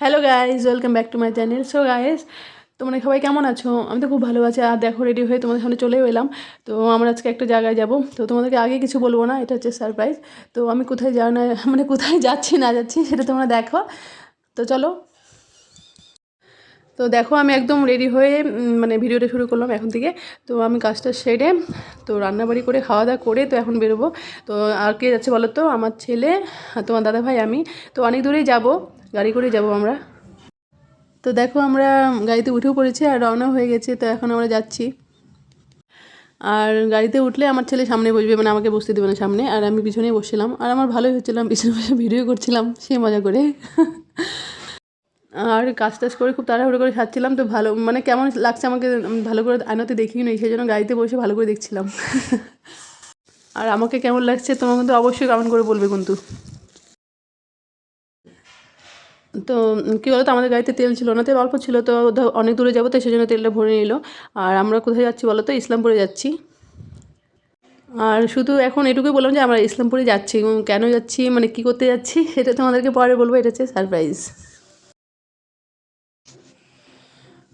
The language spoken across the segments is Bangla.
Hello guys welcome back to my channel so guys তোমরা সবাই কেমন আছো? আমি তো খুব ভালো আছি। আর দেখো রেডি হয়ে তোমাদের সামনে চলেও এলাম। তো আমরা আজকে একটা জায়গায় যাব। তো তোমাদেরকে আগে কিছু বলব না, এটা হচ্ছে সারপ্রাইজ তো আমি কোথায় যাও না মানে কোথায় যাচ্ছি, না যাচ্ছি, সেটা তোমরা দেখো। তো চলো তো দেখো, আমি একদম রেডি হয়ে মানে ভিডিওটা শুরু করলাম এখন থেকে। তো আমি কাজটা সেরে, তো রান্নাবাড়ি করে খাওয়া দাওয়া করে তো এখন বেরোবো। তো আর কে যাচ্ছে বলো তো? আমার ছেলে তোমার দাদা ভাই আমি। তো অনেক দূরেই যাব, গাড়ি করেই যাব আমরা। তো দেখো, আমরা গাড়িতে উঠেও পড়েছি আর রওনা হয়ে গেছে, তো এখন আমরা যাচ্ছি। আর গাড়িতে উঠলে আমার ছেলে সামনে বসবে মানে আমাকে বসতে দেবে না সামনে। আর আমি পিছনেই বসছিলাম। আর আমার ভালোই হচ্ছিলাম পিছনে বসে ভিডিও করছিলাম, সে মজা করে। আর কাজ টাজ করে খুব তাড়াহুড়ো করে সারছিলাম তো ভালো মানে কেমন লাগছে আমাকে ভালো করে আয়নাতে দেখিও নি সেই জন্য গাড়িতে বসে ভালো করে দেখছিলাম। আর আমাকে কেমন লাগছে তোমার কিন্তু অবশ্যই কমেন্ট করে বলবে কিন্তু। তো কী বলতো, আমাদের গাড়িতে তেল ছিল না, তেল অল্প ছিল, তো অনেক দূরে যাব, তো সেই জন্য তেলটা ভরে নিল। আর আমরা কোথায় যাচ্ছি বলো তো? ইসলামপুরে যাচ্ছি। আর শুধু এখন এটুকুই বললাম যে আমরা ইসলামপুরে যাচ্ছি কেন যাচ্ছি মানে কী করতে যাচ্ছি, সেটা তোমাদেরকে পরে বলব, এটা হচ্ছে সারপ্রাইজ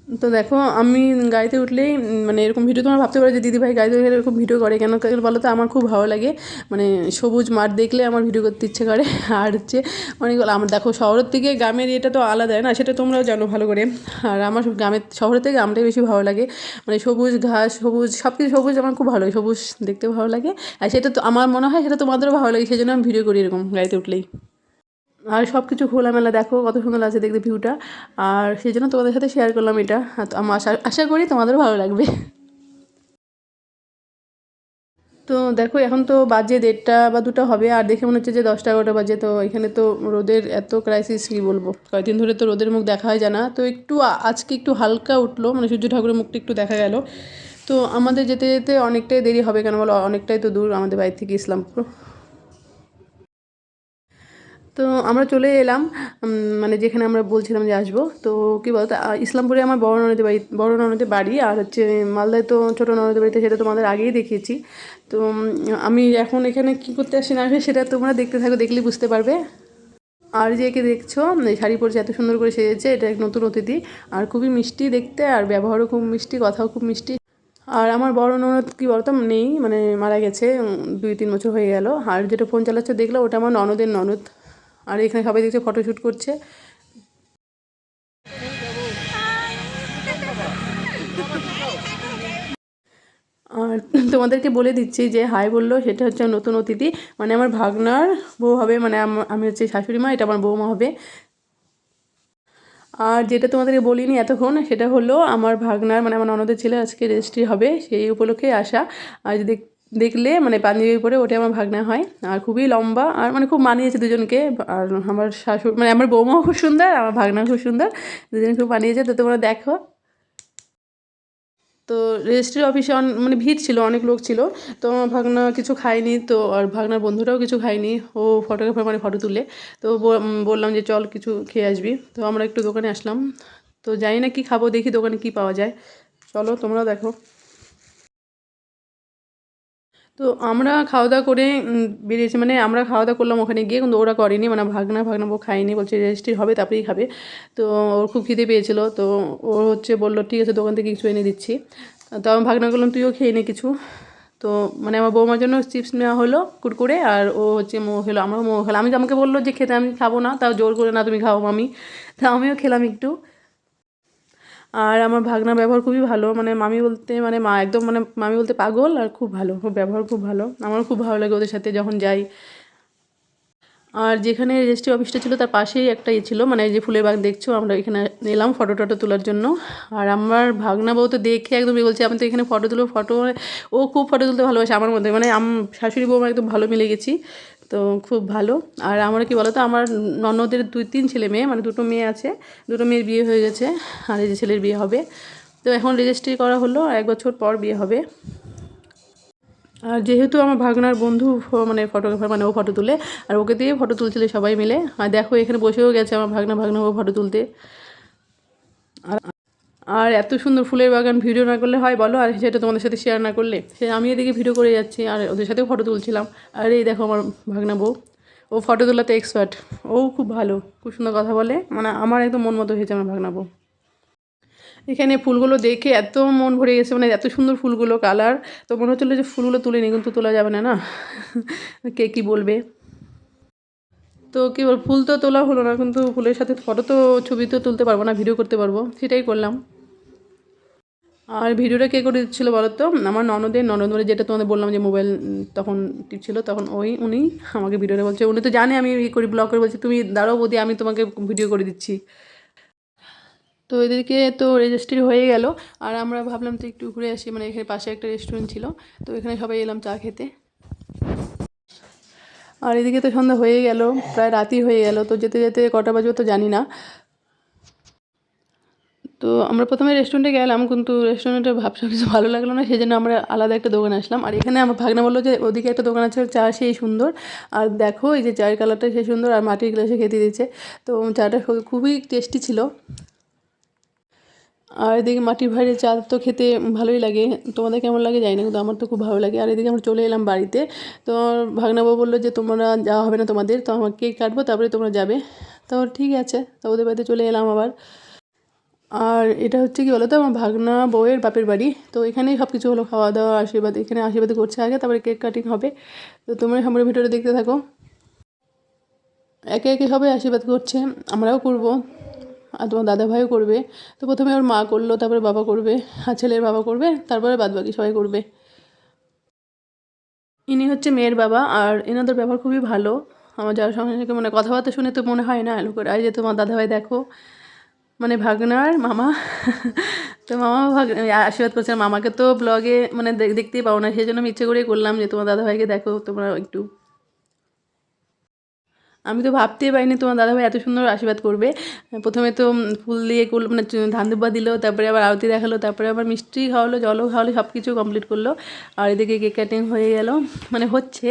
তো দেখো, আমি গাড়িতে উঠলেই মানে এরকম ভিডিও তোমরা ভাবতে পারো যে দিদিভাই গাড়িতে উঠলে এরকম ভিডিও করে। কেন বলো তো, আমার খুব ভালো লাগে। মানে সবুজ মাঠ দেখলে আমার ভিডিও করতে ইচ্ছে করে। আর হচ্ছে অনেকগুলো আমার দেখো, শহরের থেকে গ্রামের এটা তো আলাদা, না? সেটা তোমরাও জানো ভালো করে। আর আমার গ্রামের, শহরের থেকে গ্রামটাই বেশি ভালো লাগে। মানে সবুজ ঘাস, সবুজ সব কিছু সবুজ আমার খুব ভালো লাগে, সবুজ দেখতে ভালো লাগে। আর সেটা তো, আমার মনে হয় সেটা তোমাদেরও ভালো লাগে সেই জন্য আমি ভিডিও করি এরকম গাড়িতে উঠলেই। আর সব কিছু খোলামেলা দেখো, কত সুন্দর লাগছে দেখতে ভিউটা আর সেই জন্য তোমাদের সাথে শেয়ার করলাম এটা। আমার আশা আশা করি তোমাদেরও ভালো লাগবে। তো দেখো, এখন তো বাজে দেড়টা বা দুটো হবে, আর দেখে মনে হচ্ছে যে দশটা এগারোটা বাজে। তো এখানে তো রোদের এত ক্রাইসিস কী বলব? কয়েকদিন ধরে তো রোদের মুখ দেখা হয় জানা। তো একটু আজকে একটু হালকা উঠল মানে সূর্য ঠাকুরের মুখটা একটু দেখা গেল। তো আমাদের যেতে যেতে অনেকটাই দেরি হবে কেন বলো? অনেকটাই তো দূর আমাদের বাড়ি থেকে ইসলামপুর। তো আমরা চলে এলাম মানে যেখানে আমরা বলছিলাম যে আসব। তো কী বলতো ইসলামপুরে আমার বড় ননদের বাড়ি, বড় ননদের বাড়ি, আর হচ্ছে মালদায় তো ছোটো ননদের বাড়িতে সেটা তোমাদের আগেই দেখিয়েছি। তো আমি এখন এখানে কী করতে আসি না আসি সেটা তোমরা দেখতে থাকো, দেখলেই বুঝতে পারবে। আর যে একে দেখছ শাড়ি পরেছে, এত সুন্দর করে সেজেছে, এটা এক নতুন অতিথি। আর খুবই মিষ্টি দেখতে, আর ব্যবহারও খুব মিষ্টি, কথাও খুব মিষ্টি। আর আমার বড় ননদ কী বলতো নেই মানে মারা গেছে দুই তিন বছর হয়ে গেল। আর যেটা ফোন চালাচ্ছে, দেখল, ওটা আমার ননদের ননদ। আর এখানে সবাই দেখছে ফটোশ্যুট করছে। আর তোমাদেরকে বলে দিচ্ছি যে, হাই বলল, সেটা হচ্ছে নতুন অতিথি। মানে আমার ভাগনার বউ হবে মানে আমি হচ্ছে শাশুড়ি মা, এটা আমার বৌমা হবে। আর যেটা তোমাদেরকে বলিনি এতক্ষণ, সেটা হলো আমার ভাগনার মানে আমার ননদের ছেলে আজকে রেজিস্ট্রি হবে, সেই উপলক্ষে আসা। আর দেখ দেখলে মানে পাঞ্জাবি পরে ওটা আমার ভাগনা হয়। আর খুবই লম্বা, আর মানে খুব মানিয়েছে দুজনকে। আর আমার শাশুড় মানে আমার বৌমাও খুব সুন্দর আমার ভাগনা খুব সুন্দর। দুজনে খুব মানিয়েছে, তো তোমরা দেখো। তো রেজিস্ট্রি অফিসে মানে ভিড় ছিল, অনেক লোক ছিল। তো আমার ভাগনা কিছু খায়নি, তো আর ভাগনার বন্ধুরাও কিছু খায়নি। ও ফটোগ্রাফার মানে ফটো তুলে। তো বললাম যে, চল, কিছু খেয়ে আসবি। তো আমরা একটু দোকানে আসলাম। তো জানি না কি খাব, দেখি দোকানে কি পাওয়া যায়। চলো, তোমরাও দেখো। তো আমরা খাওয়া দাওয়া করে বেরিয়েছি। মানে আমরা খাওয়া দাওয়া করলাম ওখানে গিয়ে, কিন্তু ওরা করেনি। মানে ভাগনা ভাগনা বউ খায়নি। বলছে রেজিস্ট্রি হবে, তারপরেই খাবে। তো ওর খুব খিদে পেয়েছিল। তো ও হচ্ছে বলল, ঠিক আছে, দোকান থেকে কিছু এনে দিচ্ছি। তো আমি ভাগনা করলাম তুইও খেয়ে নে কিছু। তো মানে আমার বৌমার জন্য চিপস নেওয়া হলো, কুরকুরে, আর ও হচ্ছে মো খেলো। আমরাও মো খেলাম আমি আমাকে বলল যে, খেতে আমি খাব না। তাও জোর করে, না, তুমি খাও, মামি। তা আমিও খেলাম একটু। আর আমার ভাগনার ব্যবহার খুবই ভালো। মানে মামি বলতে মানে মা একদম মানে মামি বলতে পাগল আর খুব ভালো। ওর ব্যবহার খুব ভালো। আমারও খুব ভালো লাগে ওদের সাথে যখন যাই। আর যেখানে রেজিস্ট্রি অফিসটা ছিল তার পাশেই একটা ইয়ে ছিল মানে যে ফুলের বাগ দেখছ, আমরা এখানে এলাম ফটো টটো তোলার জন্য। আর আমার ভাগনা বউ তো দেখে একদম বলছে, আমি তো এখানে ফটো তুলো ফটো ও খুব ফটো তুলতে ভালোবাসে আমার মধ্যে। মানে আম, শাশুড়ি বউ একদম ভালো মিলে গেছি। তো খুব ভালো। আর আমরা কি বলতো, আমার ননদের দুই, তিন ছেলে মেয়ে মানে দুটো মেয়ে আছে, দুটো মেয়ের বিয়ে হয়ে গেছে, আর এই যে ছেলের বিয়ে হবে। তো এখন রেজিস্ট্রি করা হলো, আর এক বছর পর বিয়ে হবে। আর যেহেতু আমার ভাগনার বন্ধু মানে ফটোগ্রাফার মানে ও ফটো তুলে, আর ওকে দিয়ে ফটো তুলছিল সবাই মিলে, আর দেখো এখানে বসেও গেছে আমার ভাগনা ভাগনা ও ফটো তুলতে। আর আর এত সুন্দর ফুলের বাগান ভিডিও না করলে হয় বলো? আর সেটা তোমাদের সাথে শেয়ার না করলে? সে আমি এদিকে ভিডিও করে যাচ্ছি আর ওদের সাথেও ফটো তুলছিলাম। আর এই দেখো আমার ভাগনা বউ। ও ফটো তোলাতে এক্সপার্ট ও খুব ভালো, খুব সুন্দর কথা বলে। মানে আমার একদম মন মতো হয়েছে আমার ভাগনাবো এখানে ফুলগুলো দেখে এত মন ভরে গেছে মানে এত সুন্দর ফুলগুলো কালার তো মনে হচ্ছিল যে ফুলগুলো তুলে নিই কিন্তু তোলা যাবে না না? কে কী বলবে? তো কী বল, ফুল তো তোলা হলো না, কিন্তু ফুলের সাথে ফটো তো, ছবি তো তুলতে পারব না ভিডিও করতে পারব। সেটাই করলাম। আর ভিডিওটা কে করে দিচ্ছিল বলো তো? আমার ননদের ননদ মানে যেটা তোমাদের বললাম যে মোবাইল তখন টিপছিল, তখন ওই, উনি আমাকে ভিডিওটা বলছে। উনি তো জানে আমি ই করি ব্লগ করে, বলছি, তুমি দাঁড়াও বৌদি, আমি তোমাকে ভিডিও করে দিচ্ছি। তো এদেরকে তো রেজিস্ট্রি হয়ে গেল। আর আমরা ভাবলাম তো একটু ঘুরে আসি মানে এখানে পাশে একটা রেস্টুরেন্ট ছিল, তো এখানে সবাই এলাম চা খেতে। আর এদিকে তো সন্ধ্যা হয়ে গেল, প্রায় রাতই হয়ে গেল, তো যেতে যেতে কটা বাজবে তো জানি না। তো আমরা প্রথমে রেস্টুরেন্টে গেলাম, কিন্তু রেস্টুরেন্টে ভাবসাব কিছু ভালো লাগল না সেই জন্য আমরা আলাদা একটা দোকানে আসলাম। আর এখানে আমার ভাগনা বলল যে, ওদিকে একটা দোকান আছে, চা সেই সুন্দর। আর দেখো, এই যে চায়ের কালারটা সেই সুন্দর, আর মাটির গ্লাসে খেতে দিচ্ছে তো চাটা খুবই টেস্টি ছিল। আর এদিকে মাটির ভাইরে চা তো খেতে ভালোই লাগে। তোমাদের কেমন লাগে জানি না, কিন্তু আমার তো খুব ভালো লাগে। আর এদিকে আমরা চলে এলাম বাড়িতে। তো ভাগনাবাবু বলল যে, তোমরা যাওয়া হবে না তোমাদের, তো আমার কেক কাটবো, তারপরে তোমরা যাবে। তো ঠিক আছে, তো ওদের বাড়িতে চলে এলাম আবার। আর এটা হচ্ছে কি বলো তো আমার ভাগনা বউয়ের বাপের বাড়ি। তো এখানেই সব কিছু হলো খাওয়া দাওয়া আশীর্বাদ, এখানে আশীর্বাদ করছে আগে, তারপরে কেক কাটিং হবে। তো তোমরা সামনে ভিডিওটা দেখতে থাকো। একে একে সবাই আশীর্বাদ করছে, আমরাও করব, আর তোমার দাদা ভাইও করবে। তো প্রথমে ওর মা করল, তারপরে বাবা করবে, আর ছেলের বাবা করবে, তারপরে বাদ বাকি সবাই করবে। ইনি হচ্ছে মেয়ের বাবা, আর এনাদের ব্যবহার খুবই ভালো। আমার যাওয়ার সঙ্গে সঙ্গে মানে কথাবার্তা শুনে তো মনে হয় না লোক আর যে তোমার দাদাভাই দেখো। মানে ভাগনার মামা। তো মামা আশীর্বাদ করছে মামাকে তো ব্লগে মানে দেখতেই পাও না। সেই জন্য আমি ইচ্ছে করেই করলাম যে, তোমার দাদাভাইকে দেখো, তোমরা একটু। আমি তো ভাবতেই পারিনি তোমার দাদাভাই এত সুন্দর আশীর্বাদ করবে। প্রথমে তো ফুল দিয়ে করল মানে ধান দুব্বা দিল, তারপরে আবার আরতি দেখাল, তারপরে আবার মিষ্টি খাওয়ালো, জলও খাওয়ালো সব কিছু কমপ্লিট করল। আর এদিকে কেক কাটিং হয়ে গেল। মানে হচ্ছে।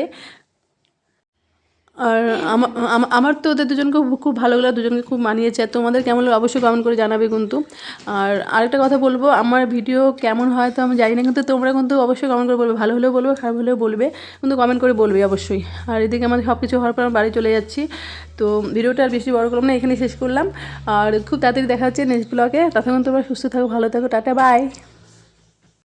আর আমা- আমা- আমার তো ওদের দুজনকে খুব- খুব ভালো লাগল, দুজনকে খুব মানিয়েছে। আর তোমাদের কেমন লাগল? অবশ্যই কমেন্ট করে জানাবে কিন্তু। আর আরেকটা কথা বলব, আমার ভিডিও কেমন হয় তো আমি জানি না, কিন্তু তোমরা কিন্তু অবশ্যই কমেন্ট করে বলবে। ভালো হলেও বলবে, খারাপ হলেও বলবে, কিন্তু কমেন্ট করে বলবে অবশ্যই। আর এদিকে আমাদের সব কিছু হওয়ার পর আমি বাড়ি চলে যাচ্ছি। তো ভিডিওটা আর বেশি বড় করলাম না এখানে শেষ করলাম। আর খুব তাড়াতাড়ি দেখা হচ্ছে নেক্সট ব্লগে তখন তোমরা সুস্থ থাকো, ভালো থাকো, টাটা বাই